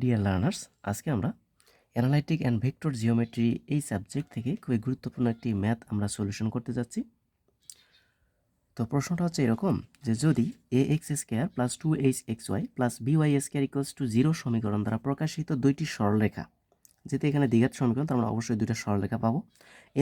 Deer learners আজকে আমরা analytic and vector geometry এই সাবজেক্ট থেকে খুবই গুরুত্বপূর্ণ একটি ম্যাথ আমরা সলিউশন করতে যাচ্ছি। তো প্রশ্নটা হচ্ছে এরকম যে যদি a x square plus two h x y plus b y square equals to zero সমীকরণ দ্বারা প্রকাশিত দুইটি সরলরেখা, যেহেতু এখানে দ্বিঘাত সমীকরণ, তার মানে অবশ্যই দুইটা সরলরেখা পাবো,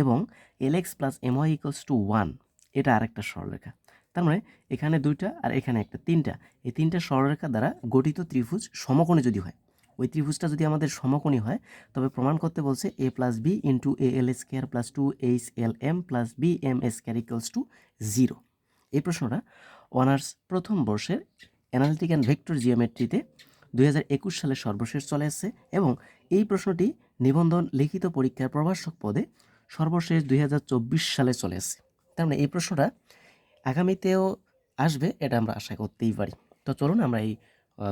এবং l x plus m y equals to one এটা আরেকটা সরলরেখা। তার মানে এখানে দুইটা আর এখানে একটা, তিনটা। এই তিনটা সরলরেখা দ্বারা গঠিত ত্রিভুজ সমকোণী যদি হয় ওই ত্রিভুজটা যদি আমাদের সমকোণী হয়, তবে প্রমাণ করতে বলছে a plus b into a l square plus two h l m plus b m square equals to zero এই প্রশ্নটা অনার্স প্রথম বর্ষের অ্যানালিটিক অ্যান্ড ভেক্টর জিওমেট্রিতে দুই হাজার একুশ সালে সর্বশেষ চলে আসছে এবং এই প্রশ্নটি নিবন্ধন লিখিত পরীক্ষার প্রভাষক পদে সর্বশেষ দুই হাজার চব্বিশ সালে চলে আসছে তার মানে এই প্রশ্নটা আগামীতেও আসবে, এটা আমরা আশা করতেই পারি। তো চলুন আমরা এই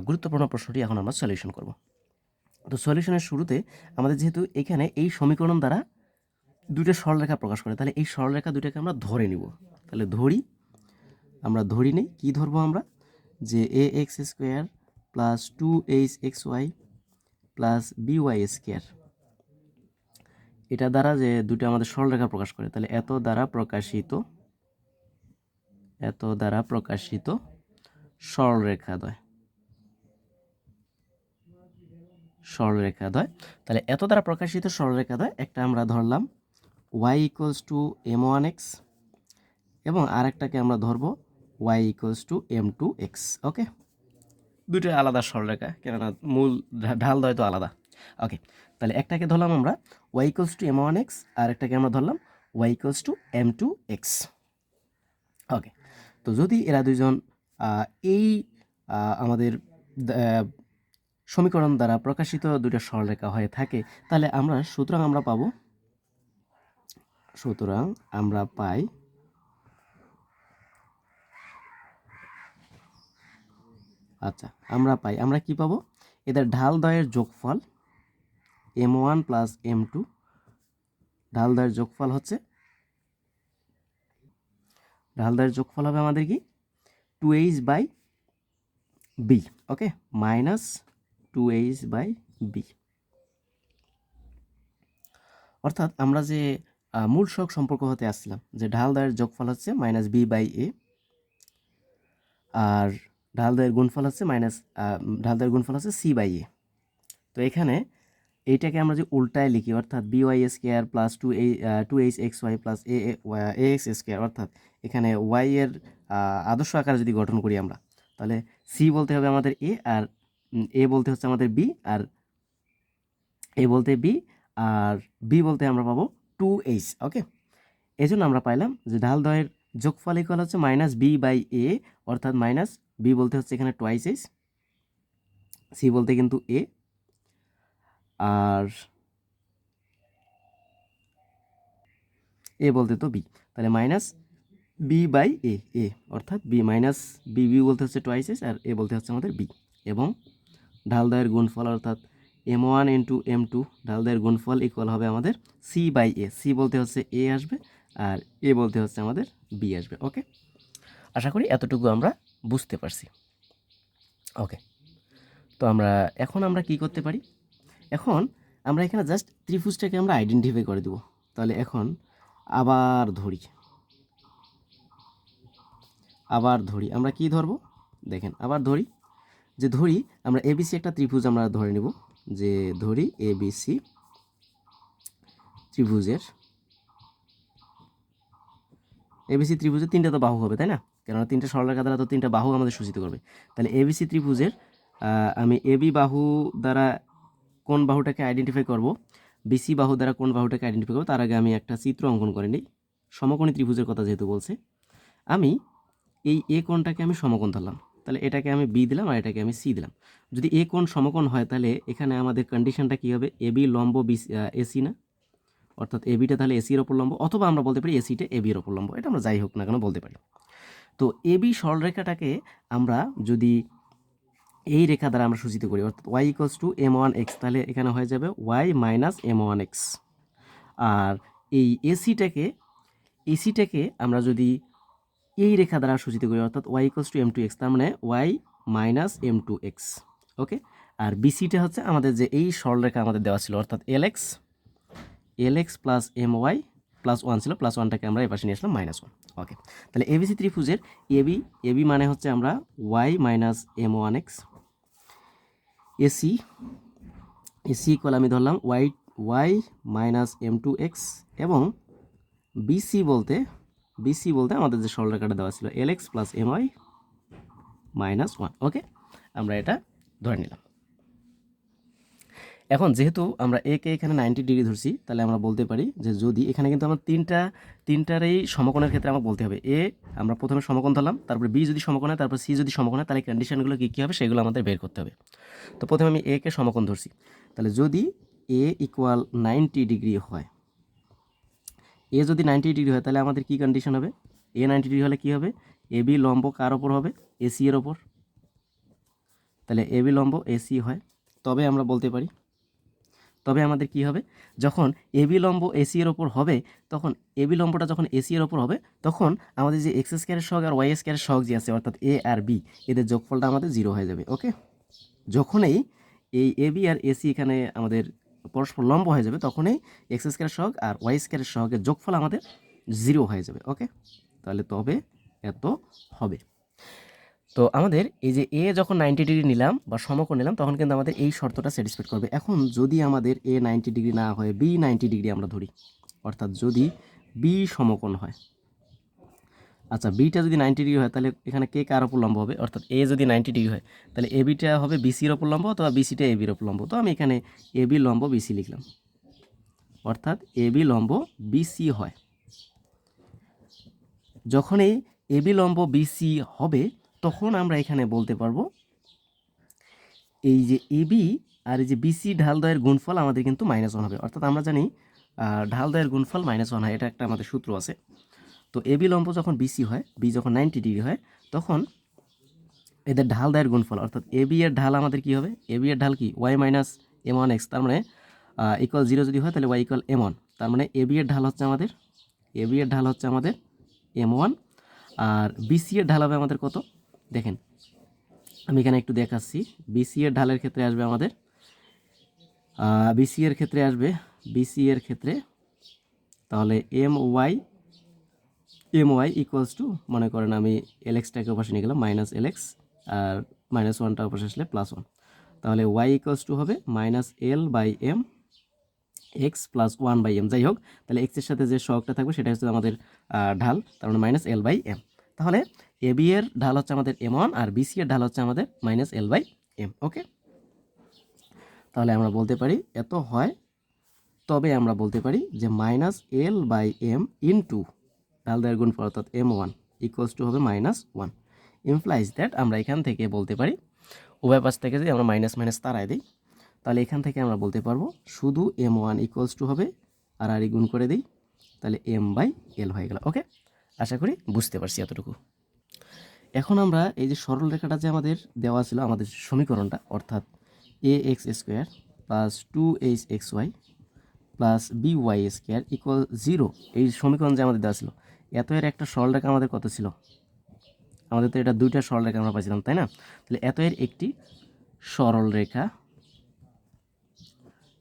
গুরুত্বপূর্ণ প্রশ্নটি এখন আমরা সলিউশন করব। তো সলিউশনের শুরুতে আমাদের যেহেতু এখানে এই সমীকরণ দ্বারা দুইটা সরলরেখা প্রকাশ করে, তাহলে এই সরলরেখা দুইটাকে আমরা ধরে নিব। তাহলে ধরি, আমরা ধরি নেই, কী ধরবো আমরা? যে a x square plus two h x y plus b y square এটা দ্বারা যে দুটো আমাদের সরলরেখা প্রকাশ করে, তাহলে এত দ্বারা প্রকাশিত, এত দ্বারা প্রকাশিত সরলরেখা দ্বয় সরলরেখা দ্বয় তাহলে এত দ্বারা প্রকাশিত সরলরেখা দ্বয় একটা আমরা ধরলাম y equals to m one x এবং আরেকটাকে আমরা ধরবো y equals to m two x okay দুটো আলাদা সরলরেখা, কেননা মূল ঢাল দ্বয় তো আলাদা। ওকে তাহলে একটাকে ধরলাম আমরা y equals to m one x আর একটাকে আমরা ধরলাম y equals to m two x okay তো যদি এরা দুজন এই আমাদের সমীকরণ দ্বারা প্রকাশিত দুটো সরলরেখা হয়ে থাকে। তাহলে আমরা সুতরাং আমরা পাবো। সুতরাং আমরা পাই আচ্ছা আমরা পাই, আমরা কি পাবো? এদের ঢাল দয়ের যোগফল m one plus m two. ঢাল দয়ের যোগফল হচ্ছে ঢাল দয়ের যোগফল হবে আমাদের কি? Two h by b, okay? Minus two h by b অর্থাৎ আমরা যে মূল শখ সম্পর্ক হতে আসছিলাম, যে ঢাল দয়ের যোগফল হচ্ছে মাইনাস বি বাই এ আর ঢাল দয়ের গুণফল হচ্ছে মাইনাস ঢাল দয়ের গুণফল হচ্ছে সি বাই এ তো এখানে এইটাকে আমরা যে উল্টায় লিখি, অর্থাৎ b y square plus two এই two h x y plus a x square অর্থাৎ এখানে ওয়াই এর আদর্শ আকারে যদি গঠন করি আমরা, তাহলে সি বলতে হবে আমাদের এ আর এ বলতে হচ্ছে আমাদের বি আর এ বলতে বি আর বি বলতে আমরা পাবো টু এইচ, ওকে? এই জন্য আমরা পাইলাম যে ঢাল দয়ের যোগফল ইকুয়াল হচ্ছে মাইনাস বি বাই এ অর্থাৎ মাইনাস বি বলতে হচ্ছে এখানে টোয়াইস এইচ সি বলতে কিন্তু এ আর এ বলতে তো বি তাহলে minus b by a a অর্থাৎ বি মাইনাস বি বি বলতে হচ্ছে টোয়াইস এস আর এ বলতে হচ্ছে আমাদের বি এবং ঢালদয়ের গুণফল অর্থাৎ m one into m two ঢালদয়ের গুণফল ইকুয়াল হবে আমাদের সি বাই এ সি বলতে হচ্ছে এ আসবে আর এ বলতে হচ্ছে আমাদের বি আসবে ওকে আশা করি এতটুকু আমরা বুঝতে পারছি। ওকে তো আমরা, এখন আমরা কি করতে পারি? এখন আমরা এখানে জাস্ট ত্রিভুজটাকে আমরা আইডেন্টিফাই করে দেব। তাহলে এখন আবার ধরি। আবার ধরি। আমরা কি ধরবো? দেখেন, আবার ধরি। যে ধরি, আমরা এবিসি একটা ত্রিভুজ আমরা ধরে নেব। যে ধরি এবিসি ত্রিভুজের এবিসি ত্রিভুজের তিনটা তো বাহু হবে, তাই না? কেননা তিনটা সরলরেখা দ্বারা তো তিনটা বাহু আমাদের সূচিত করবে। তাহলে এবিসি ত্রিভুজের আমি এবি বাহু দ্বারা কোন বাহুটাকে আইডেন্টিফাই করব? বিসি বাহু দ্বারা কোন বাহুটাকে আইডেন্টিফাই করব? তার আগে আমি একটা চিত্র অঙ্কন করে নিই। সমকোণী ত্রিভুজের কথা যেহেতু বলছে, আমি এই এ কোণটাকে আমি সমকোণ ধরলাম। তাহলে এটাকে আমি বি দিলাম আর এটাকে আমি সি দিলাম। যদি এ কোণ সমকোণ হয়, তাহলে এখানে আমাদের কন্ডিশনটা কী হবে? এবি লম্ব বি এসি না? অর্থাৎ এবিটা তাহলে এসির ওপর লম্ব, অথবা আমরা বলতে পারি এসিটা এবির ওপর লম্ব, এটা আমরা যাই হোক না কেন বলতে পারি। তো এবি সরলরেখাটাকে আমরা যদি এই রেখা দ্বারা আমরা সূচিত করি, অর্থাৎ y equals to m one x তাহলে এখানে হয়ে যাবে y minus m one x আর এই এসিটাকে এসিটাকে আমরা যদি এই রেখা দ্বারা সূচিত করি, অর্থাৎ y equals to m two x তার মানে y minus m two x okay আর বিসিটা হচ্ছে আমাদের যে এই সরলরেখা আমাদের দেওয়া ছিল, অর্থাৎ l x l x plus m y plus one ছিল প্লাস ওয়ানটাকে আমরা এই পাশে নিয়ে আসলাম মাইনাস ওয়ান ওকে তাহলে এবিসি ত্রিভুজের এবি এবি মানে হচ্ছে আমরা y minus m one x AC AC equal আমি ধরলাম y y minus m two x এবং বিসি বলতে বিসি বলতে আমাদের যে সরলরেখাটা দেওয়া ছিল l x plus m y minus one okay আমরা এটা ধরে নিলাম। এখন যেহেতু আমরা একে এখানে নাইনটি ডিগ্রি ধরছি, তাহলে আমরা বলতে পারি যে যদি এখানে কিন্তু আমরা তিনটা, তিনটারই সমকোণের ক্ষেত্রে আমাকে বলতে হবে। এ আমরা প্রথমে সমকোণ ধরলাম, তারপরে বি যদি সমকোণ হয়, তারপর সি যদি সমকোণ হয়, তাহলে কন্ডিশনগুলো কী কী হবে? সেগুলো আমাদের বের করতে হবে। তো প্রথমে আমি এ কে সমকোণ ধরছি। তাহলে যদি এ ইকুয়াল নাইনটি ডিগ্রি হয় এ যদি নাইনটি ডিগ্রি হয়, তাহলে আমাদের কী কন্ডিশন হবে? এ নাইনটি ডিগ্রি হলে কী হবে? এ বি লম্ব কার ওপর হবে? এসি এর ওপর। তাহলে এ বি লম্ব এসি হয়। তবে আমরা বলতে পারি, তবে আমাদের কি হবে? যখন এবি লম্ব এসি এর ওপর হবে, তখন এবি লম্বটা যখন এসি এর ওপর হবে, তখন আমাদের যে এক্স স্কোয়ারের সহগ আর ওয়াই স্কোয়ারের সহগ যে আছে, অর্থাৎ এ আর বি এদের যোগফলটা আমাদের জিরো হয়ে যাবে ওকে যখনই এই এবি আর এসি এখানে আমাদের পরস্পর লম্ব হয়ে যাবে, তখনই এক্স স্কোয়ারের সহগ আর ওয়াই স্কোয়ারের সহগের যোগফল আমাদের জিরো হয়ে যাবে ওকে তাহলে তবে এত হবে। তো আমাদের এই যে এ যখন নাইনটি ডিগ্রি নিলাম বা সমকোণ নিলাম, তখন কিন্তু আমাদের এই শর্তটা স্যাটিসফাইড করবে। এখন যদি আমাদের এ নাইনটি ডিগ্রি না হয় বি নাইনটি ডিগ্রি আমরা ধরি, অর্থাৎ যদি বি সমকোণ হয় আচ্ছা বিটা যদি নাইনটি ডিগ্রি হয়, তাহলে এখানে কে কার ওপর লম্ব হবে? অর্থাৎ এ যদি নাইনটি ডিগ্রি হয়, তাহলে এ বিটা হবে বিসির ওপর লম্ব অথবা বিসিটা এ বির ওপর লম্ব? তো আমি এখানে এ বি লম্ব বিসি লিখলাম। অর্থাৎ এ বি লম্ব বিসি হয়। যখনই এ বি লম্ব বিসি হবে, তখন আমরা এখানে বলতে পারব, এই যে এ বি আর এই যে বিসি ঢাল দয়ের গুণফল আমাদের কিন্তু মাইনাস ওয়ান হবে। অর্থাৎ আমরা জানি ঢাল দয়ের গুণফল মাইনাস ওয়ান হয়। এটা একটা আমাদের সূত্র আছে। তো এবি লম্ব যখন বিসি হয় বি যখন নাইনটি ডিগ্রি হয়, তখন এদের ঢাল দেয়ের গুণফল, অর্থাৎ এবি এর ঢাল আমাদের কি হবে? এবি এর ঢাল কি? Y minus m one x তার মানে ইকুয়াল জিরো যদি হয়, তাহলে ওয়াই ইকুয়াল এম ওয়ান তার মানে এবি এর ঢাল হচ্ছে আমাদের এবি এর ঢাল হচ্ছে আমাদের এম ওয়ান আর বিসি এর ঢাল হবে আমাদের কত? দেখেন, আমি এখানে একটু দেখাচ্ছি বিসি এর ঢালের ক্ষেত্রে আসবে আমাদের বিসি এর ক্ষেত্রে আসবে বিসি এর ক্ষেত্রে, তাহলে m y m y equals to মনে করেন আমি এল এক্সটাকে পাশে নিয়ে গেলাম মাইনাস এল এক্স আর মাইনাস ওয়ানটা পাশে আসলে প্লাস ওয়ান তাহলে ওয়াই ইকুয়ালস টু হবে minus l by m x plus one by m যাই হোক, তাহলে এক্সের সাথে যে শখটা থাকবে সেটা হচ্ছে আমাদের ঢাল, তার মানে মাইনাস এল বাই এম তাহলে এ বি এর ঢাল হচ্ছে আমাদের এম ওয়ান আর বিসি এর ঢাল হচ্ছে আমাদের minus l by m okay তাহলে আমরা বলতে পারি এত হয়, তবে আমরা বলতে পারি যে minus l by m into ঢাল দেওয়ার গুণফল অর্থাৎ এম ওয়ান ইকুয়ালস টু হবে মাইনাস ওয়ান ইমপ্লাইজ দ্যাট আমরা এখান থেকে বলতে পারি, উভয় পাশ থেকে যদি আমরা মাইনাস মাইনাস তারাই দিই, তাহলে এখান থেকে আমরা বলতে পারব শুধু এম ওয়ান ইকুয়ালস টু হবে আর আর গুণ করে দিই, তাহলে এম বাই এল হয়ে গেল। ওকে আশা করি বুঝতে পারছি এতটুকু। এখন আমরা এই যে সরল রেখাটা যে আমাদের দেওয়া ছিল, আমাদের সমীকরণটা, অর্থাৎ a x square plus two h x y plus b y square equal zero এই সমীকরণ যে আমাদের দেওয়া ছিল এত এর একটা সরল রেখা আমাদের কত ছিল? আমাদের তো এটা দুইটা সরল রেখা আমরা পাইছিলাম, তাই না? তাহলে এত এর একটি সরল রেখা,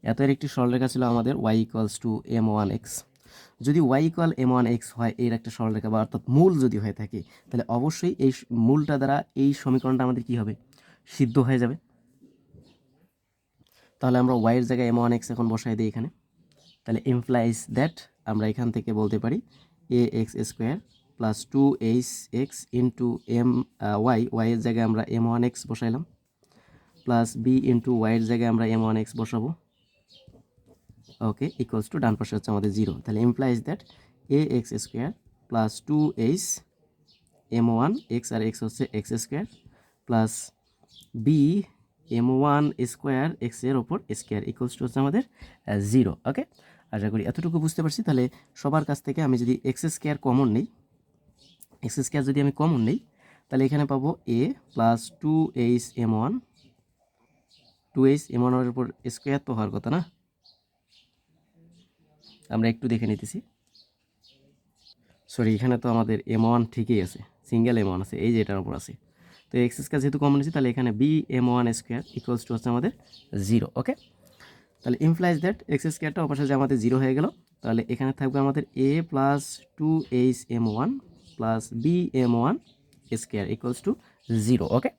এত এর একটি সরল রেখা ছিল আমাদের y equals to m one x যদি y equal m one x হয়, এর একটা সরলরেখা বা অর্থাৎ মূল যদি হয়ে থাকে, তাহলে অবশ্যই এই মূলটা দ্বারা এই সমীকরণটা আমাদের কি হবে? সিদ্ধ হয়ে যাবে। তাহলে আমরা ওয়াইয়ের জায়গায় এম ওয়ান এক্স এখন বসাই দিই এখানে। তাহলে ইমপ্লাইজ দ্যাট আমরা এখান থেকে বলতে পারি a x square plus two h x into m y ওয়াইয়ের জায়গায় আমরা এম ওয়ান এক্স বসাইলাম প্লাস বি ইন্টু ওয়াইয়ের জায়গায় আমরা এম ওয়ান এক্স বসাবো। ওকে ইকুয়ালস টু ডান পাশে হচ্ছে আমাদের জিরো তাহলে implies that a x square plus two h m one x R x হচ্ছে x square plus b m one square এক্সের ওপর স্কোয়ার ইকুয়ালস টু হচ্ছে আমাদের জিরো ওকে আশা করি এতটুকু বুঝতে পারছি। তাহলে সবার কাছ থেকে আমি যদি এক্স স্কোয়ার কমন নেই এক্স স্কোয়ার যদি আমি কমন নেই, তাহলে এখানে পাবো a plus two h m one two h m ওয়ানের উপর স্কোয়ার তো হওয়ার কথা না? আমরা একটু দেখে নিতেছি। সরি এখানে তো আমাদের এম ওয়ান ঠিকই আছে। সিঙ্গেল এম ওয়ান আছে, এই যে এটার উপর আছে। তো এক্স স্কোয়ার যেহেতু কমন নিয়েছি তাহলে এখানে b m one square equals to হচ্ছে আমাদের জিরো ওকে তাহলে ইমপ্লাইজ দ্যাট এক্স স্কোয়ারটা অপাশে যে আমাদের জিরো হয়ে গেল। তাহলে এখানে থাকবে আমাদের a plus two h m one plus b m one square equals to zero okay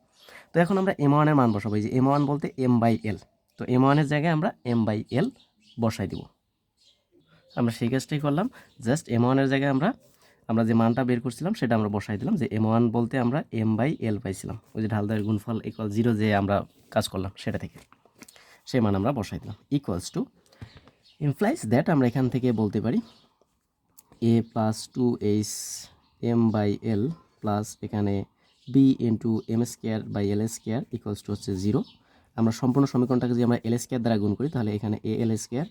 তো এখন আমরা এম ওয়ানের মান বসাবো। যে এম ওয়ান বলতে এম বাই এল তো এম ওয়ানের জায়গায় আমরা এম বাই এল বসাই দিব। আমরা সেই কাজটাই করলাম। জাস্ট এম ওয়ানের জায়গায় আমরা আমরা যে মানটা বের করছিলাম সেটা আমরা বসাই দিলাম। যে এম ওয়ান বলতে আমরা এম বাই এল পাইছিলাম। ওই যে ঢালদার গুণফল ইকুয়াল জিরো যে আমরা কাজ করলাম সেটা থেকে। সেই মান আমরা বসাই দিলাম। ইকুয়ালস টু ইমপ্লাইজ দ্যাট আমরা এখান থেকে বলতে পারি a plus two h m by l plus এখানে b into m square by l square equals to হচ্ছে জিরো আমরা সম্পূর্ণ সমীকরণটাকে যদি আমরা এল স্কোয়ার দ্বারা গুণ করি, তাহলে এখানে a l square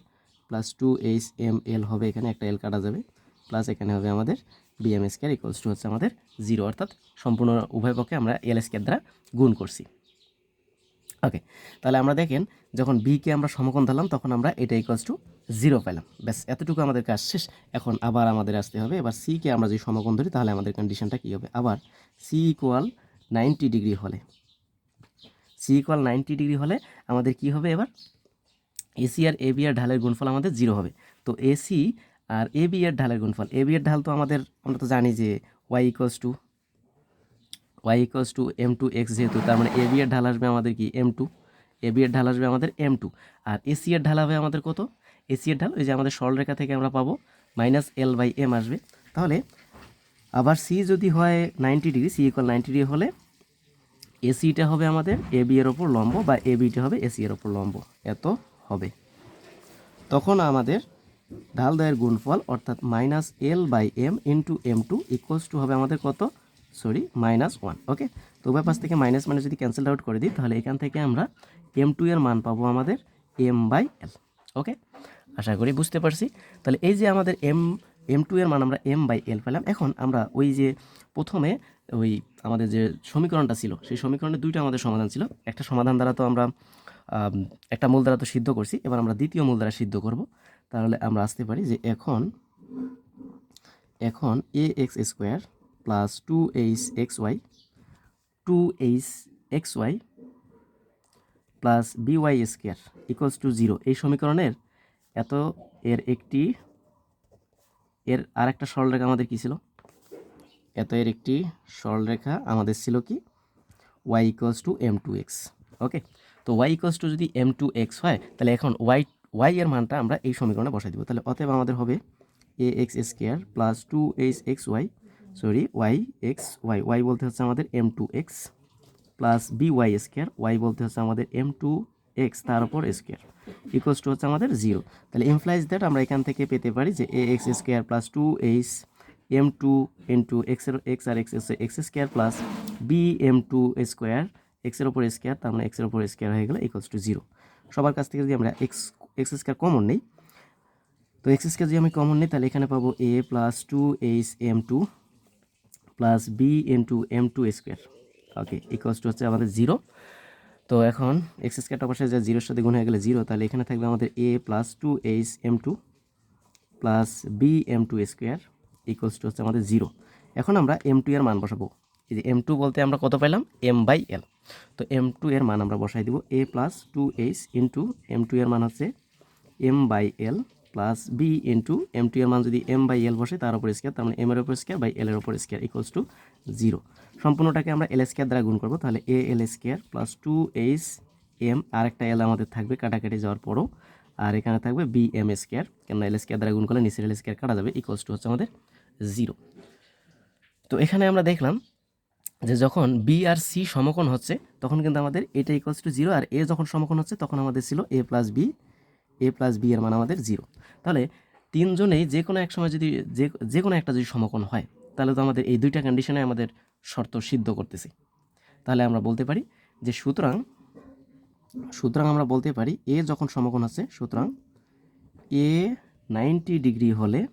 plus two h m l হবে, এখানে একটা এল কাটা যাবে। প্লাস এখানে হবে আমাদের b m square equals to হচ্ছে আমাদের জিরো অর্থাৎ সম্পূর্ণ উভয় পক্ষে আমরা এল স্কোয়ার দ্বারা গুণ করছি। ওকে তাহলে আমরা দেখেন, যখন বিকে আমরা সমকোণ ধরলাম, তখন আমরা এটা ইকুয়ালস টু জিরো পেলাম। ব্যাস, এতটুকু আমাদের কাজ শেষ। এখন আবার আমাদের আসতে হবে। এবার সিকে আমরা যদি সমকোণ ধরি, তাহলে আমাদের কন্ডিশনটা কী হবে? আবার সি ইকুয়াল নাইনটি ডিগ্রি হলে। সি ইকুয়াল নাইনটি ডিগ্রি হলে আমাদের কি হবে এবার? এসি আর এ বি আর ঢালের গুণফল আমাদের জিরো হবে। তো এসি আর এ বি এর ঢালের গুণফল। এ বি ঢাল তো আমাদের, আমরা তো জানি যে y equals to y equals to m two x যেহেতু, তার মানে এ এর ঢাল আসবে আমাদের কি? এম টু এ এর ঢাল আসবে আমাদের এম টু আর এসি এর ঢাল হবে আমাদের কত? এসি এর ঢাল, ওই যে আমাদের সরলরেখা থেকে আমরা পাবো মাইনাস এল বাই এম আসবে। তাহলে আবার সি যদি হয় ninety degree C equal ninety degree হলে এসিটা হবে আমাদের এ বি এর ওপর লম্ব বা এ বিটা হবে এসি এর ওপর লম্ব। এত হবে। তখন আমাদের ঢাল দয়ের গুণফল অর্থাৎ minus l by m into m two equals to হবে আমাদের কত? সরি মাইনাস ওয়ান ওকে তো উভয় পাশ থেকে মাইনাস মানে যদি ক্যান্সেল আউট করে দিই, তাহলে এখান থেকে আমরা এম টু এর মান পাবো আমাদের এম বাই এল ওকে আশা করি বুঝতে পারছি। তাহলে এই যে আমাদের এম এম টু এর মান আমরা এম বাই এল পেলাম, এখন আমরা ওই যে প্রথমে ওই আমাদের যে সমীকরণটা ছিল, সেই সমীকরণে দুইটা আমাদের সমাধান ছিল। একটা সমাধান দ্বারা তো আমরা একটা মূল দ্বারা তো সিদ্ধ করছি, এবার আমরা দ্বিতীয় মূল দ্বারা সিদ্ধ করব। তাহলে আমরা আসতে পারি যে এখন এখন a x square plus two h x y two h x y plus b y square equals to zero এই সমীকরণের এত এর একটি, এর আর একটা সরলরেখা আমাদের কী ছিল? এত এর একটি সরলরেখা আমাদের ছিল কি? Y equals to m two x okay তো ওয়াই ইকুয়ালস টু যদি এম টু এক্স হয়, তাহলে এখন ওয়াই ওয়াই এর মানটা আমরা এই সমীকরণে বসাই দিব। তাহলে অতএব আমাদের হবে a x square plus two h x y sorry y x y y বলতে হচ্ছে আমাদের m two x plus b y square y বলতে হচ্ছে আমাদের এম টু এক্স তার উপর স্কোয়ার ইকুয়ালস টু হচ্ছে আমাদের জিরো তাহলে ইমপ্লাইজ দ্যাট আমরা এখান থেকে পেতে পারি যে a x square plus two h m two into এক্সের এক্স আর x x square plus b m two square এক্সের ওপর স্কোয়ার তার মানে এক্সের ওপর স্কোয়ার হয়ে গেলে ইকুয়ালস টু জিরো সবার কাছ থেকে যদি আমরা এক্স এক্স স্কোয়ার কমন নেই, তো এক্স স্কোয়ার যদি আমি কমন নিই, তাহলে এখানে পাবো a plus two h m two plus b into m two square okay equals to হচ্ছে আমাদের জিরো তো এখন এক্স স্কোয়ারটা অবশ্যই যা জিরোর সাথে গুণ হয়ে গেলে জিরো তাহলে এখানে থাকবে আমাদের a plus two h m two plus b m two square equals to হচ্ছে আমাদের জিরো এখন আমরা এম টু এর মান বসাবো। এই যে এম টু বলতে আমরা কত পেলাম এম বাই এল তো এম টু এর মান আমরা বসাই দিব a plus two h into m two এর মান হচ্ছে m by l plus b into m two এর মান যদি এম বাই এল বসে, তার উপর স্কোয়ার তার মানে এম এর উপর স্কোয়ার বাই এল এর উপর স্কোয়ার ইকুয়ালস টু জিরো সম্পূর্ণটাকে আমরা এল স্কোয়ার দ্বারা গুণ করব, তাহলে a l square plus two h m আর একটা এল আমাদের থাকবে কাটাকাটি যাওয়ার পরও, আর এখানে থাকবে বি এম স্কোয়ার কেন এল স্কোয়ার দ্বারা গুণ করলে নিচের এল স্কোয়ার কাটা যাবে ইকুয়ালস টু হচ্ছে আমাদের জিরো তো এখানে আমরা দেখলাম যে যখন বি আর সি সমকোণ হচ্ছে, তখন কিন্তু আমাদের এটা ইকুয়ালস টু জিরো আর এ যখন সমকোণ হচ্ছে, তখন আমাদের ছিল A plus B A plus B এর মান আমাদের জিরো তাহলে তিনজনেই যে কোনো এক সময় যদি যে যে কোনো একটা যদি সমকোণ হয়, তাহলে তো আমাদের এই দুইটা কন্ডিশনে আমাদের শর্ত সিদ্ধ করতেছি। তাহলে আমরা বলতে পারি যে সুতরাং সুতরাং আমরা বলতে পারি এ যখন সমকোণ আছে, সুতরাং এ নাইনটি ডিগ্রি হলে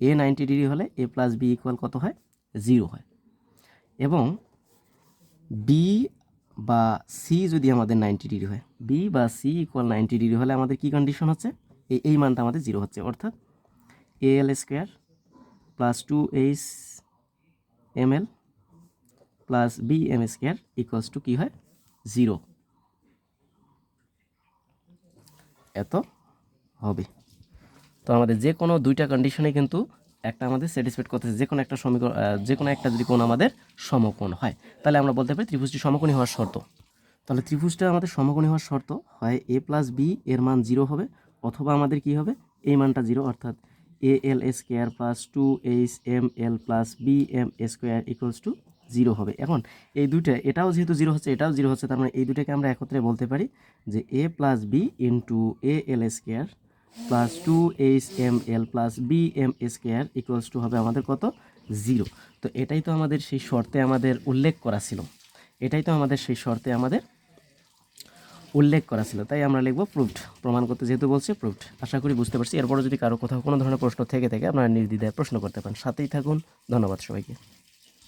এ নাইনটি ডিগ্রি হলে এ প্লাস বি ইকুয়াল কত হয়? জিরো হয়। এবং বি বা সি যদি আমাদের নাইনটি ডিগ্রি হয় বি বা সি ইকুয়াল নাইনটি ডিগ্রি হলে আমাদের কী কন্ডিশন হচ্ছে? এই এই মানটা আমাদের জিরো হচ্ছে, অর্থাৎ a l square plus two h m l plus b m square equals to কী হয়? জিরো এত হবে। তো আমাদের যে কোনো দুইটা কন্ডিশনে কিন্তু একটা আমাদের স্যাটিসফাইড করতেছে যে কোনো একটা সমীকরণ যে কোনো একটা যদি কোণ আমাদের সমকোণ হয়, তাহলে আমরা বলতে পারি ত্রিভুজটি সমকোণী হওয়ার শর্ত। তাহলে ত্রিভুজটা আমাদের সমকোণী হওয়ার শর্ত হয় এ প্লাস বি এর মান জিরো হবে, অথবা আমাদের কি হবে? এই মানটা জিরো অর্থাৎ a l square plus two h m l plus b m square equals to zero হবে। এখন এই দুইটা, এটাও যেহেতু জিরো হচ্ছে, এটাও জিরো হচ্ছে, তার মানে এই দুটাকে আমরা একত্রে বলতে পারি যে a plus b into a l square plus two h m l plus b m square equals to হবে আমাদের কত? জিরো তো এটাই তো আমাদের সেই শর্তে আমাদের উল্লেখ করা ছিল। এটাই তো আমাদের সেই শর্তে আমাদের উল্লেখ করা ছিল। তাই আমরা লিখব প্রুফড প্রমাণ করতে যেহেতু বলছে প্রুফড আশা করি বুঝতে পারছি। এরপরে যদি কারও কোথাও কোনো ধরনের প্রশ্ন থেকে থাকে, আপনারা নির্দ্বিধায় প্রশ্ন করতে পারেন। সাথেই থাকুন। ধন্যবাদ সবাইকে।